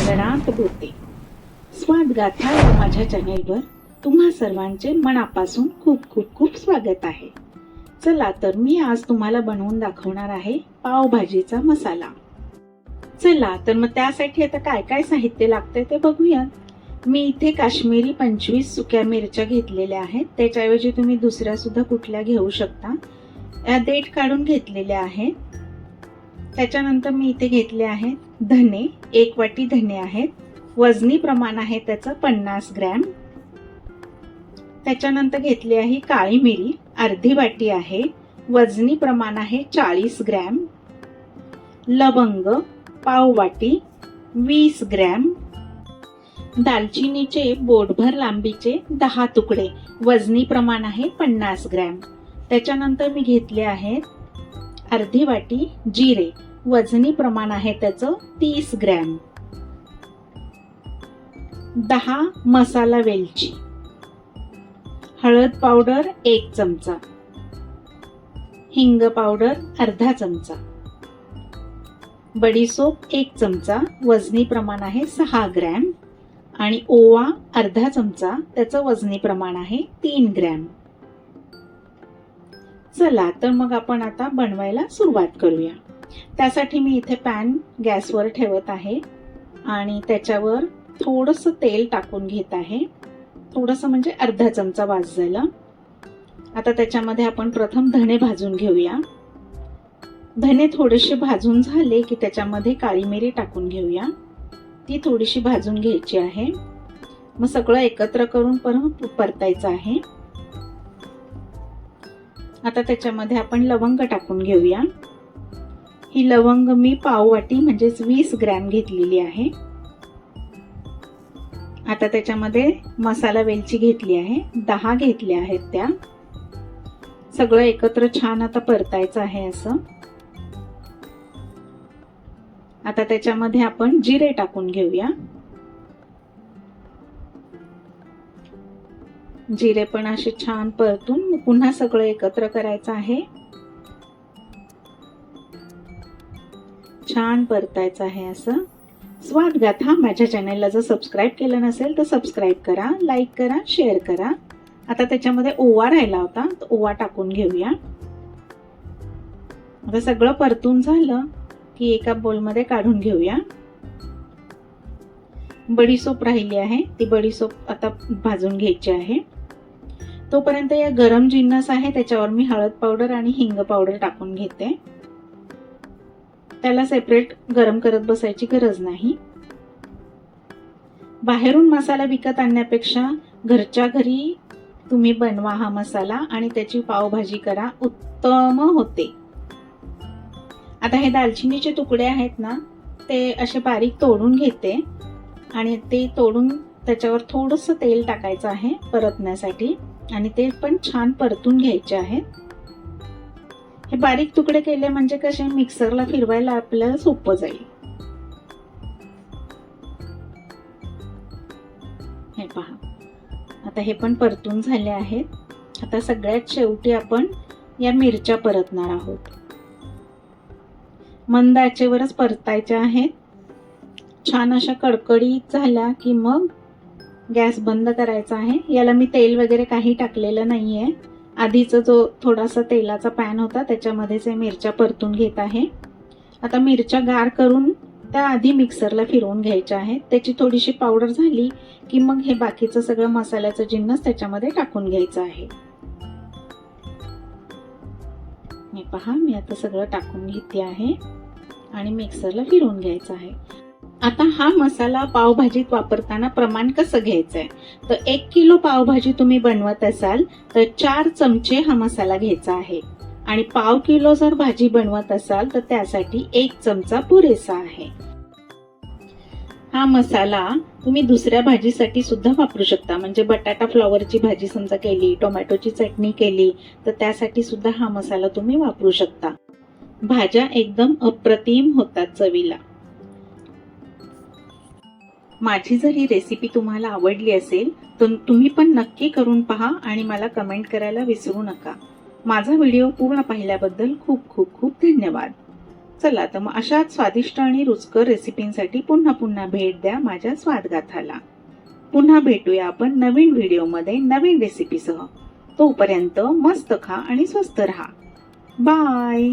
गगनात होते. स्वाद गाथा या माझ्या चॅनेलवर तुम्हा सर्वांचे मनापासून खूप खूप खूप स्वागत आहे. चला तर मी आज तुम्हाला बनवून दाखवणार आहे पावभाजीचा मसाला. चला तर मग त्यासाठी आता काय काय साहित्य लागतंय ते बघूया. मी इथे काश्मीरी पंचवीस सुक्या मिरच्या घेतलेल्या आहेत. त्याच्याऐवजी तुम्ही दुसऱ्या सुद्धा कुठल्या घेऊ शकता. या देठ काढून घेतलेल्या आहेत. त्याच्यानंतर मी इथे घेतले आहेत धने एक वाटी धने आहेत. वजनी प्रमाण आहे त्याचं पन्नास ग्रॅम. त्याच्यानंतर घेतली आहे काळी मिरी अर्धी वाटी आहे. वजनी प्रमाण आहे चाळीस ग्रॅम. लवंग पाव वाटी वीस ग्रॅम. दालचिनीचे बोटभर लांबीचे दहा तुकडे. वजनी प्रमाण आहे पन्नास ग्रॅम. त्याच्यानंतर मी घेतले आहेत अर्धी वाटी जिरे. वजनी प्रमाण आहे त्याचं तीस ग्रॅम. दहा मसाला वेलची. हळद पावडर एक चमचा. हिंग पावडर अर्धा चमचा. बडीसोप एक चमचा. वजनी प्रमाण आहे सहा ग्रॅम. आणि ओवा अर्धा चमचा. त्याचं वजनी प्रमाण आहे तीन ग्रॅम. चला तर मग आपण आता बनवायला सुरुवात करूया. त्यासाठी मी इथे पॅन गॅसवर ठेवत आहे आणि त्याच्यावर थोडंसं तेल टाकून घेत आहे. थोडंसं म्हणजे अर्धा चमचा वाजलेलं. आता त्याच्यामध्ये आपण प्रथम धणे भाजून घेऊया. धणे थोडेसे भाजून झाले की त्याच्यामध्ये काळी मिरी टाकून घेऊया. ती थोडीशी भाजून घ्यायची आहे. मग सगळं एकत्र करून परत परतायचं आहे. आता त्याच्यामध्ये आपण लवंग टाकून घेऊया. ही लवंग मी पाव वाटी म्हणजेच वीस ग्रॅम घेतलेली आहे. आता त्याच्यामध्ये मसाला वेलची घेतली आहे. दहा घेतल्या आहेत त्या. सगळं एकत्र छान आता परतायचं आहे असं. आता त्याच्यामध्ये आपण जिरे टाकून घेऊया. जिरे पण असे छान परतून पुन्हा सगळं एकत्र करायचं आहे. छान परतायचं आहे असं. स्वाद गाथा माझ्या चॅनलला जर सबस्क्राईब केलं नसेल तर सबस्क्राईब करा लाईक करा शेअर करा. आता त्याच्यामध्ये ओवा राहिला होता तर ओवा टाकून घेऊया. आता सगळं परतून झालं की एका बोलमध्ये काढून घेऊया. बडीसोप राहिली आहे ती बडीसोप आता भाजून घ्यायची आहे. तोपर्यंत या गरम जिन्नस आहे त्याच्यावर मी हळद पावडर आणि हिंग पावडर टाकून घेते. त्याला सेपरेट गरम करत बसायची गरज नाही. बाहेरून मसाला विकत आणण्यापेक्षा घरच्या घरी तुम्ही बनवा हा मसाला आणि त्याची पावभाजी करा उत्तम होते. आता हे दालचिनीचे तुकडे आहेत ना ते असे बारीक तोडून घेते आणि ते तोडून त्याच्यावर थोडंसं तेल टाकायचं आहे परतण्यासाठी. आणि ते पण छान परतून घ्यायचे आहेत. हे बारीक तुकडे केले म्हणजे कसे मिक्सरला फिरवायला आपल्याला सोपं जाईल. हे पहा. आता हे पण परतून झाले आहेत. आता सगळ्यात शेवटी आपण या मिरच्या परतणार आहोत. मंद आचेवरच परतायच्या आहेत. छान अशा कडकडीत झाल्या की मग गॅस बंद करायचा आहे. याला मी तेल वगैरे काही टाकलेलं नाही आहे आधीचा जो थोडासा तेलाचा पॅन होता त्याच्यामध्येच हे मिरच्या परतून घेत आहे. आता मिरच्या गार करून त्या आधी मिक्सरला फिरवून घ्यायच्या आहेत. त्याची थोडीशी पावडर झाली की मग हे बाकीचं सगळं मसाल्याचं जिन्नस त्याच्यामध्ये टाकून घ्यायचं आहे. मी पहा मी आता सगळं टाकून घेते आहे आणि मिक्सरला फिरवून घ्यायचं आहे. आता हा मसाला पावभाजीत वापरताना प्रमाण कसं घ्यायचं आहे तर एक किलो पावभाजी तुम्ही बनवत असाल तर चार चमचे हा मसाला घ्यायचा आहे. आणि पाव किलो जर भाजी बनवत असाल तर त्यासाठी एक चमचा पुरेसा आहे. हा मसाला तुम्ही दुसऱ्या भाजीसाठी सुद्धा वापरू शकता. म्हणजे बटाटा फ्लॉवरची भाजी समजा केली टोमॅटोची चटणी केली तर त्यासाठी सुद्धा हा मसाला तुम्ही वापरू शकता. भाज्या एकदम अप्रतिम होतात चवीला. माझी जर ही रेसिपी तुम्हाला आवडली असेल तर तुम्ही पण नक्की करून पहा आणि मला कमेंट करायला विसरू नका. माझा व्हिडिओ पूर्ण पाहिल्याबद्दल खूप खूप खूप धन्यवाद. चला तर मग अशाच स्वादिष्ट आणि रुचकर रेसिपींसाठी पुन्हा पुन्हा भेट द्या माझ्या स्वादगाथाला. पुन्हा भेटूया आपण नवीन व्हिडिओमध्ये नवीन रेसिपीसह तोपर्यंत मस्त खा आणि स्वस्त रहा. बाय